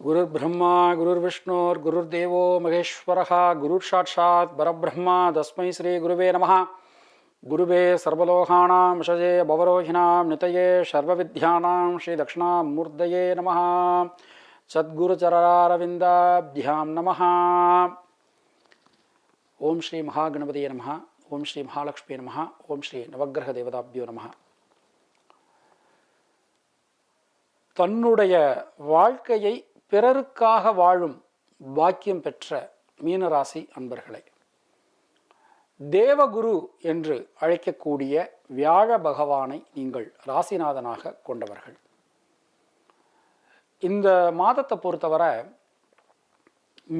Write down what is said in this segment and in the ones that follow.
குருர் பிரம்மா குருர் விஷ்ணுர் குருர் தேவோ மகேஸ்வரஹா குருர் சாட்சாத் பரபிரம்மா தஸ்மை ஸ்ரீ குருவே நம குருவே சர்வலோகானாம் விஷஜே பவரோஹினாம் நிதையே சர்வவித்யானாம் ஸ்ரீ தட்சிணாமூர்த்தயே நம சத்குருச்சரரவிந்தாபியாம் நம ஓம் ஸ்ரீ மகாகணபதியே நம ஓம் ஸ்ரீ மகாலட்சுமி நம ஓம் ஸ்ரீ நவகிரக தேவதாபியோ நம தன்னுடைய வாழ்க்கையை பிறருக்காக வாழும் பாக்கியம் பெற்ற மீனராசி அன்பர்களே தேவகுரு என்று அழைக்கக்கூடிய வியாழ பகவானை நீங்கள் ராசிநாதனாக கொண்டவர்கள். இந்த மாதத்தை பொறுத்தவரை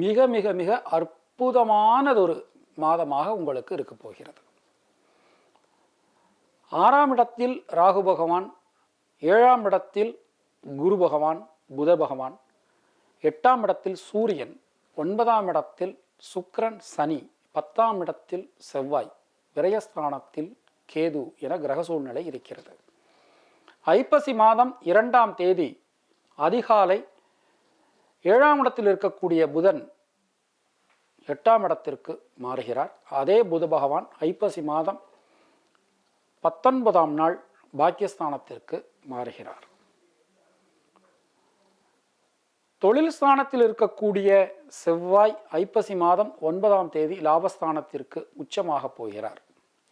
மிக மிக மிக அற்புதமானதொரு மாதமாக உங்களுக்கு இருக்க போகிறது. ஆறாம் இடத்தில் ராகு பகவான் ஏழாம் இடத்தில் குரு பகவான் புத பகவான் எட்டாம் இடத்தில் சூரியன் ஒன்பதாம் இடத்தில் சுக்ரன் சனி பத்தாம் இடத்தில் செவ்வாய் விரயஸ்தானத்தில் கேது என கிரக சூழ்நிலை இருக்கிறது. ஐப்பசி மாதம் இரண்டாம் தேதி அதிகாலை ஏழாம் இடத்தில் இருக்கக்கூடிய புதன் எட்டாம் இடத்திற்கு மாறுகிறார். அதே புத பகவான் ஐப்பசி மாதம் பத்தொன்பதாம் நாள் பாக்கியஸ்தானத்திற்கு மாறுகிறார். தொழில் ஸ்தானத்தில் இருக்கக்கூடிய செவ்வாய் ஐப்பசி மாதம் ஒன்பதாம் தேதி லாபஸ்தானத்திற்கு உச்சமாக போகிறார்.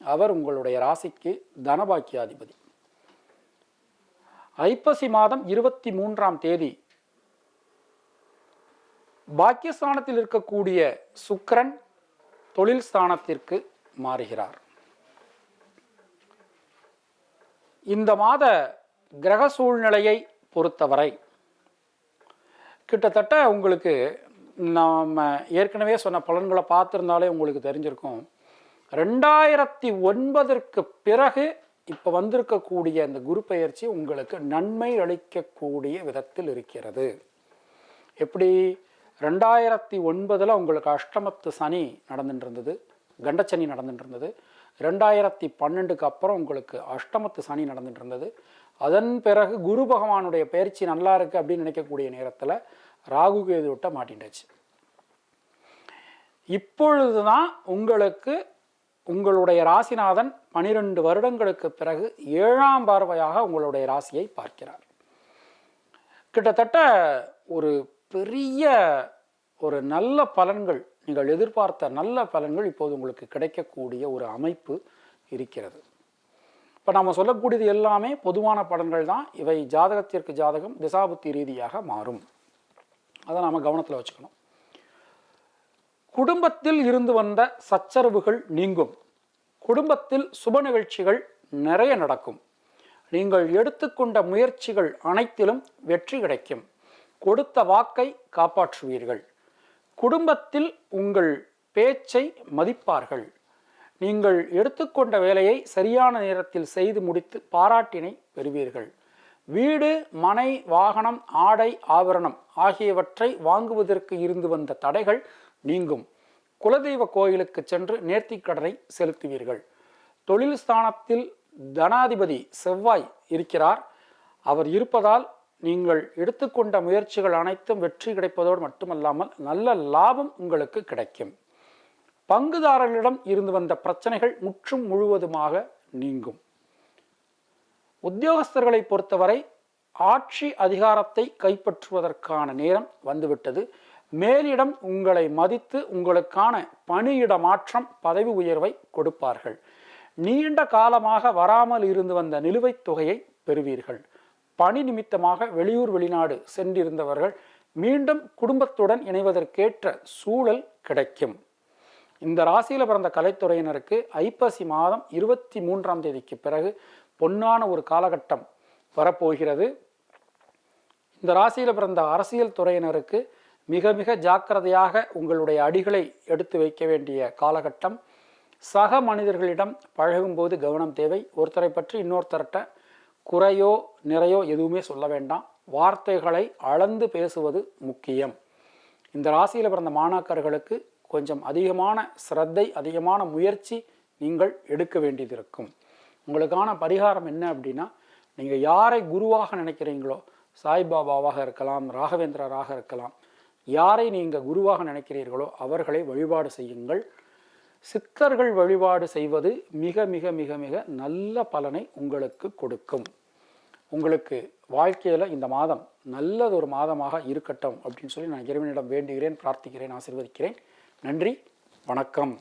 அவர் உங்களுடைய ராசிக்கு தனபாக்கியாதிபதி. ஐப்பசி மாதம் இருபத்தி மூன்றாம் தேதி பாக்கியஸ்தானத்தில் இருக்கக்கூடிய சுக்ரன் தொழில் ஸ்தானத்திற்கு மாறுகிறார். இந்த மாத கிரக சூழ்நிலையை பொறுத்தவரை கிட்டத்தட்ட உங்களுக்கு நாம் ஏற்கனவே சொன்ன பலன்களை பார்த்துருந்தாலே உங்களுக்கு தெரிஞ்சிருக்கும். ரெண்டாயிரத்தி ஒன்பதற்கு பிறகு இப்போ வந்திருக்கக்கூடிய அந்த குரு பெயர்ச்சி உங்களுக்கு நன்மை அளிக்கக்கூடிய விதத்தில் இருக்கிறது. எப்படி? ரெண்டாயிரத்தி ஒன்பதில் உங்களுக்கு அஷ்டமத்து சனி நடந்துட்டு இருந்தது கண்டச்சனி நடந்துட்டு இருந்தது ரெண்டாயிரத்தி பன்னெண்டுக்கு அப்புறம் உங்களுக்கு அஷ்டமத்து சனி நடந்துட்டு இருந்தது அதன் பிறகு குரு பகவானுடைய பயிற்சி நல்லா இருக்குது அப்படின்னு நினைக்கக்கூடிய நேரத்தில் ராகு கேது விட்ட மாட்டின்றாச்சு இப்பொழுது தான் உங்களுக்கு உங்களுடைய ராசிநாதன் பனிரெண்டு வருடங்களுக்கு பிறகு ஏழாம் பார்வையாக உங்களுடைய ராசியை பார்க்கிறார். கிட்டத்தட்ட ஒரு பெரிய ஒரு நல்ல பலன்கள் நீங்கள் எதிர்பார்த்த நல்ல பலன்கள் இப்போது உங்களுக்கு கிடைக்கக்கூடிய ஒரு அமைப்பு இருக்கிறது. இப்போ நம்ம சொல்லக்கூடியது எல்லாமே பொதுவான பலன்கள் தான். இவை ஜாதகத்திற்கு ஜாதகம் திசாபுத்தி ரீதியாக மாறும். அதை நாம் கவனத்தில் வச்சுக்கணும். குடும்பத்தில் இருந்து வந்த சச்சரவுகள் நீங்கும். குடும்பத்தில் சுப நிகழ்ச்சிகள் நிறைய நடக்கும். நீங்கள் எடுத்துக்கொண்ட முயற்சிகள் அனைத்திலும் வெற்றி கிடைக்கும். கொடுத்த வாக்கை காப்பாற்றுவீர்கள். குடும்பத்தில் உங்கள் பேச்சை மதிப்பார்கள். நீங்கள் எடுத்துக்கொண்ட வேலையை சரியான நேரத்தில் செய்து முடித்து பாராட்டினை பெறுவீர்கள். வீடு மனை வாகனம் ஆடை ஆபரணம் ஆகியவற்றை வாங்குவதற்கு இருந்து வந்த தடைகள் நீங்கும். குலதெய்வ கோயிலுக்கு சென்று நேர்த்திக்கடனை செலுத்துவீர்கள். தொழில் ஸ்தானத்தில் தனாதிபதி செவ்வாய் இருக்கிறார். அவர் இருப்பதால் நீங்கள் எடுத்துக்கொண்ட முயற்சிகள் அனைத்தும் வெற்றி கிடைப்பதோடு மட்டுமல்லாமல் நல்ல லாபம் உங்களுக்கு கிடைக்கும். பங்குதாரர்களிடம் இருந்து வந்த பிரச்சனைகள் முற்றும் முழுவதுமாக நீங்கும். உத்தியோகஸ்தர்களை பொறுத்தவரை ஆட்சி அதிகாரத்தை கைப்பற்றுவதற்கான நேரம் வந்துவிட்டது. மேலிடம் உங்களை மதித்து உங்களுக்கான பணியிட மாற்றம் பதவி உயர்வை கொடுப்பார்கள். நீண்ட காலமாக வராமல் இருந்து வந்த நிலுவைத் தொகையை பெறுவீர்கள். பணி நிமித்தமாக வெளியூர் வெளிநாடு சென்றிருந்தவர்கள் மீண்டும் குடும்பத்துடன் இணைவதற்கேற்ற சூழல் கிடைக்கும். இந்த ராசியில் பிறந்த கலைத்துறையினருக்கு ஐப்பசி மாதம் இருபத்தி மூன்றாம் தேதிக்கு பிறகு பொன்னான ஒரு காலகட்டம் வரப்போகிறது. இந்த ராசியில் பிறந்த அரசியல் துறையினருக்கு மிக மிக ஜாக்கிரதையாக உங்களுடைய அடிகளை எடுத்து வைக்க வேண்டிய காலகட்டம். சக மனிதர்களிடம் பழகும்போது கவனம் தேவை. ஒருத்தரை பற்றி இன்னொருத்தர்கிட்ட குறையோ நிறையோ எதுவுமே சொல்ல வேண்டாம். வார்த்தைகளை அளந்து பேசுவது முக்கியம். இந்த ராசியில் பிறந்த மாணாக்கர்களுக்கு கொஞ்சம் அதிகமான சிரத்தை அதிகமான முயற்சி நீங்கள் எடுக்க வேண்டியது இருக்கும் உங்களுக்கான பரிகாரம் என்ன அப்படின்னா நீங்கள் யாரை குருவாக நினைக்கிறீங்களோ சாய்பாபாவாக இருக்கலாம் ராகவேந்திரராக இருக்கலாம் யாரை நீங்கள் குருவாக நினைக்கிறீர்களோ அவர்களை வழிபாடு செய்யுங்கள். சித்தர்கள் வழிபாடு செய்வது மிக மிக மிக மிக நல்ல பலனை உங்களுக்கு கொடுக்கும். உங்களுக்கு வாழ்க்கையில் இந்த மாதம் நல்லதொரு மாதமாக இருக்கட்டும் அப்படின்னு சொல்லி நான் இறைவனிடம் வேண்டுகிறேன் பிரார்த்திக்கிறேன் ஆசிர்வதிக்கிறேன். நன்றி வணக்கம்.